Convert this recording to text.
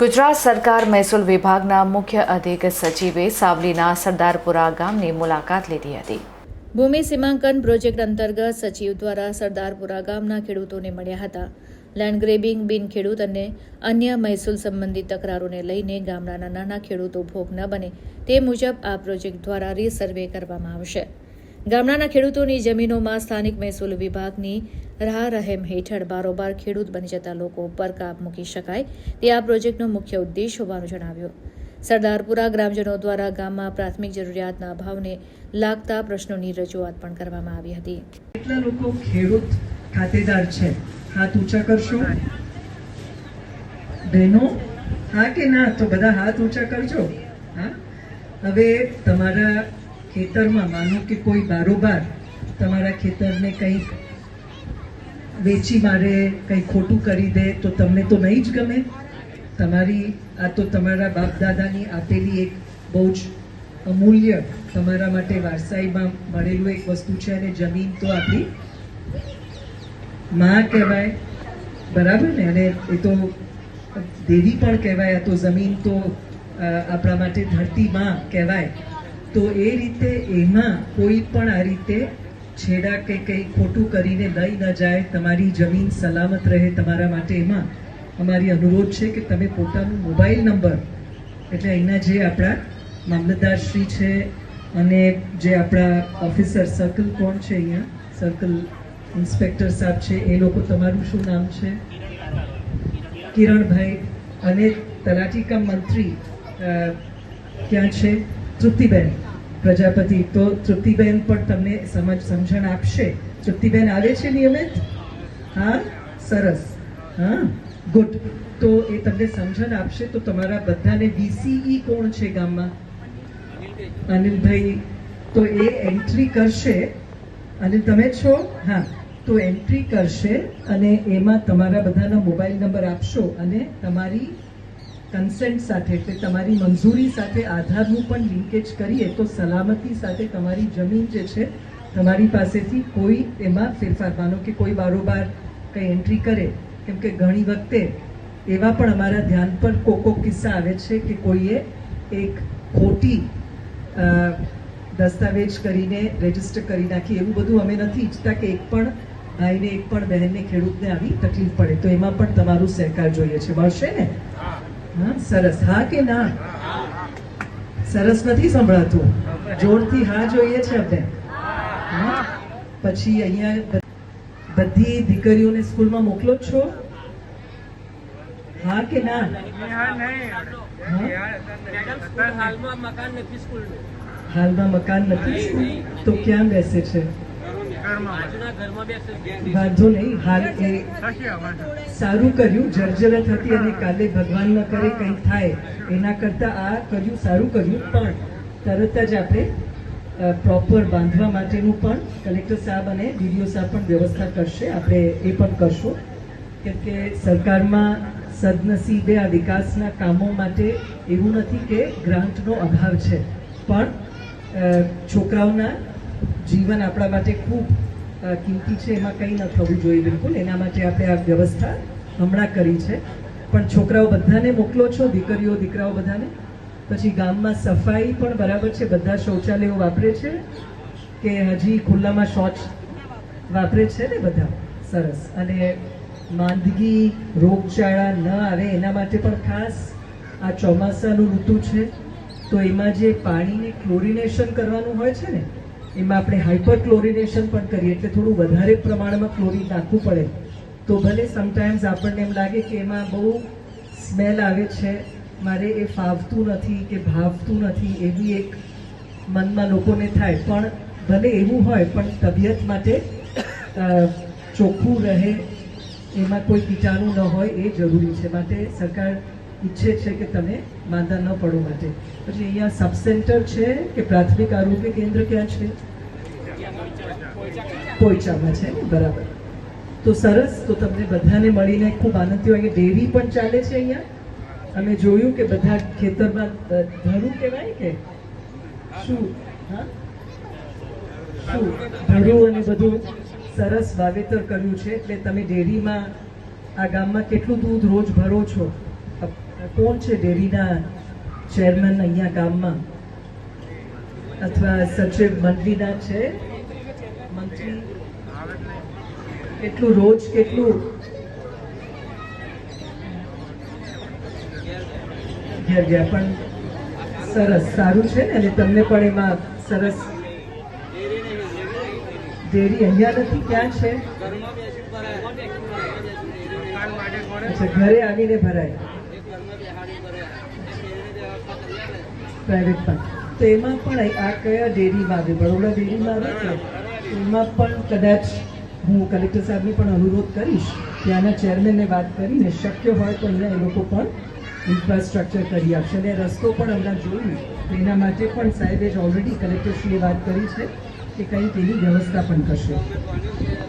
ગુજરાત સરકાર મહેસૂલ વિભાગના મુખ્ય અધિક સચિવે સાવલીના સરદારપુરા ગામની મુલાકાત લીધી હતી. ભૂમિ સીમાંકન પ્રોજેક્ટ અંતર્ગત સચિવ દ્વારા સરદારપુરા ગામના ખેડૂતોને મળ્યા હતા. લેન્ડ ગ્રેબિંગ બિન ખેડૂત અને અન્ય મહેસૂલ સંબંધિત તકરારોને લઈને ગામડાના નાના ખેડૂતો ભોગ ન બને તે મુજબ આ પ્રોજેક્ટ દ્વારા રીસર્વે કરવામાં આવશે. ગામડાના ખેડૂતોની જમીનોમાં સ્થાનિક મહેસૂલ વિભાગની રાહ રહેમ હેઠળ બારોબાર ખેડૂત બની જતા લોકો પર કાપ મૂકી શકાય તે આ પ્રોજેક્ટનો મુખ્ય ઉદ્દેશ હોવાનું જણાવ્યું. સરદારપુરા ગ્રામજનો દ્વારા ગામમાં પ્રાથમિક જરૂરિયાતના અભાવને લાગતા પ્રશ્નોની રજૂઆત પણ કરવામાં આવી હતી. કેટલા લોકો ખેડૂત ખાતેદાર છે? હાથ ઊંચા કરશો? બહેનો? હા કે ના? તો બધા હાથ ઊંચા કરજો. હા? હવે તમારા ખેતરમાં માનો કે કોઈ બારોબાર તમારા ખેતરને કંઈક વેચી મારે, કંઈ ખોટું કરી દે, તો તમને તો નહીં જ ગમે? તમારી, આ તો તમારા બાપ દાદાની આપેલી એક બહુ જ અમૂલ્ય, તમારા માટે વારસાઈમાં મળેલું એક વસ્તુ છે અને જમીન તો આપણી માં કહેવાય, બરાબર ને? અને એ તો દેવી પણ કહેવાય, આ તો જમીન તો આપણા માટે ધરતી માં કહેવાય. તો એ રીતે એમાં કોઈ પણ આ રીતે છેડા કે કંઈ ખોટું કરીને લઈ ન જાય, તમારી જમીન સલામત રહે તમારા માટે એમાં અમારી અનુરોધ છે કે તમે પોતાનું મોબાઈલ નંબર, એટલે અહીંના જે આપણા મામલતદારશ્રી છે અને જે આપણા ઓફિસર સર્કલ કોણ છે અહીંયા, સર્કલ ઇન્સ્પેક્ટર સાહેબ છે, એ લોકો તમારું શું નામ છે? કિરણભાઈ અને તલાટીકા મંત્રી ક્યાં છે? તૃપ્તિબેન, પ્રજાપતિ. તો તૃપ્તિબેન પણ તમને સમજ, સમજણ આપશે. તૃપ્તિબેન આવે છે નિયમિત? હા? સરસ. હા? ગુડ. તો એ તમને સમજણ આપશે. તો તમારા બધાને વીસીઈ કોણ છે ગામમાં? અનિલભાઈ. તો એ એન્ટ્રી કરશે. અનિલ, તમે છો? હા. તો એન્ટ્રી કરશે અને એમાં તમારા બધાના મોબાઈલ નંબર આપશો અને તમારી કન્સેન્ટ સાથે એટલે તમારી મંજૂરી સાથે આધારનું પણ લિંકેજ કરીએ તો સલામતી સાથે તમારી જમીન જે છે, તમારી પાસેથી કોઈ એમાં ફેરફાર, માનો કે કોઈ બારોબાર કંઈ એન્ટ્રી કરે, કેમ કે ઘણી વખતે એવા પણ અમારા ધ્યાન પર કોક કિસ્સા આવે છે કે કોઈએ એક ખોટી દસ્તાવેજ કરીને રજિસ્ટર કરી નાખી. એવું બધું અમે નથી ઈચ્છતા કે એક પણ ભાઈને, એક પણ બહેનને, ખેડૂતને આવી તકલીફ પડે. તો એમાં પણ તમારું સહકાર જોઈએ છે. મળશે ને? સરસ. હા કે ના? સરસ નથી સંભળાતું. જોરથી હા જોઈએ છે આપણે. પછી અહીંયા બધી દીકરીઓને સ્કૂલમાં મોકલો છો? હા કે ના? હાલમાં મકાન નથી તો ક્યાં બેસે છે આજના ઘરમાં બેસે છે. વાંધો નહીં હાલ એ સારું કર્યું જર્જરત હતી અને કાલે ભગવાન ન કરે કંઈ થાય એના કરતાં આ કર્યું સારું કર્યું પણ તરત જ આપણે પ્રોપર બાંધવા માટેનું પણ કલેક્ટર સાહેબ અને ડીડીઓ સાહેબ પણ વ્યવસ્થા કરશે આપણે એ પણ કરશું. કેમ કે સરકારમાં સદનસીબે આ વિકાસના કામો માટે એવું નથી કે ગ્રાન્ટનો અભાવ છે પણ છોકરાઓના જીવન આપણા માટે ખૂબ કિંમતી છે, એમાં કંઈ ન થવું જોઈએ બિલકુલ. એના માટે આપણે આ વ્યવસ્થા હમણાં કરી છે. પણ છોકરાઓ બધાને મોકલો છો, દીકરીઓ, દીકરાઓ બધાને? પછી ગામમાં સફાઈ પણ બરાબર છે, બધા શૌચાલયો વાપરે છે? કે હજી ખુલ્લામાં શૌચ વાપરે છે ને બધા? સરસ. અને માંદગી, રોગચાળા ન આવે એના માટે પણ ખાસ આ ચોમાસાનું ઋતુ છે. તો એમાં જે પાણીને ક્લોરિનેશન કરવાનું હોય છે ને એમાં આપણે હાઇપર ક્લોરિનેશન પણ કરીએ એટલે થોડું વધારે પ્રમાણમાં ક્લોરિન નાખવું પડે. તો ભલે સમટાઈમ્સ આપણને એમ લાગે કે એમાં બહુ સ્મેલ આવે છે, મારે એ ફાવતું નથી કે ભાવતું નથી એવી એક મનમાં લોકોને થાય. પણ ભલે એવું હોય, પણ તબિયત માટે ચોખ્ખું રહે, એમાં કોઈ કીટાણુ ન હોય, એ જરૂરી છે. માટે સરકાર ઈચ્છે છે કે તમે માંદા ન પડો માટે. પછી અહીંયા સબ સેન્ટર છે કે પ્રાથમિક આરોગ્ય કેન્દ્ર ક્યાં છે? પોઈચામાં છે બરાબર. તો સરસ, તો તમને બધાને મળીને ખૂબ આનંદ થયો. અહીંયા ડેરી પણ ચાલે છે અહીંયા. અમે જોયું કે બધા ખેતરમાં ધરું કહેવાય કે? શું? હા? શું? ધરું અને બધું સરસ વાવેતર કર્યું છે. એટલે તમે ડેરીમાં, આ ગામમાં કેટલું દૂધ રોજ ભરો છો? કોણ છે ડેરીના ચેરમેન અહીંયા ગામમાં? અથવા સચિવ મંત્રીના છે? મંત્રી? કેટલું રોજ કેટલું? ઘેર ગયા પણ સરસ, સારું છે ને? અને તમને પણ એમાં સરસ ડેરી અહીંયા નથી, ક્યાં છે? ઘરે આવીને ભરાય. પ્રાઇવેટમાં તો એમાં પણ આ કયા ડેરીમાં આવે? બરોડા ડેરીમાં આવે છે? એમાં પણ કદાચ હું કલેક્ટર સાહેબને પણ અનુરોધ કરીશ ત્યાંના ચેરમેનને વાત કરીને શક્ય હોય તો અહીંયા એ લોકો પણ ઇન્ફ્રાસ્ટ્રક્ચર કરી આપશે. અને રસ્તો પણ હમણાં જોયું એના માટે પણ સાહેબે જ ઓલરેડી કલેક્ટરશ્રીએ વાત કરી છે કે કંઈક એની વ્યવસ્થા પણ કરશે.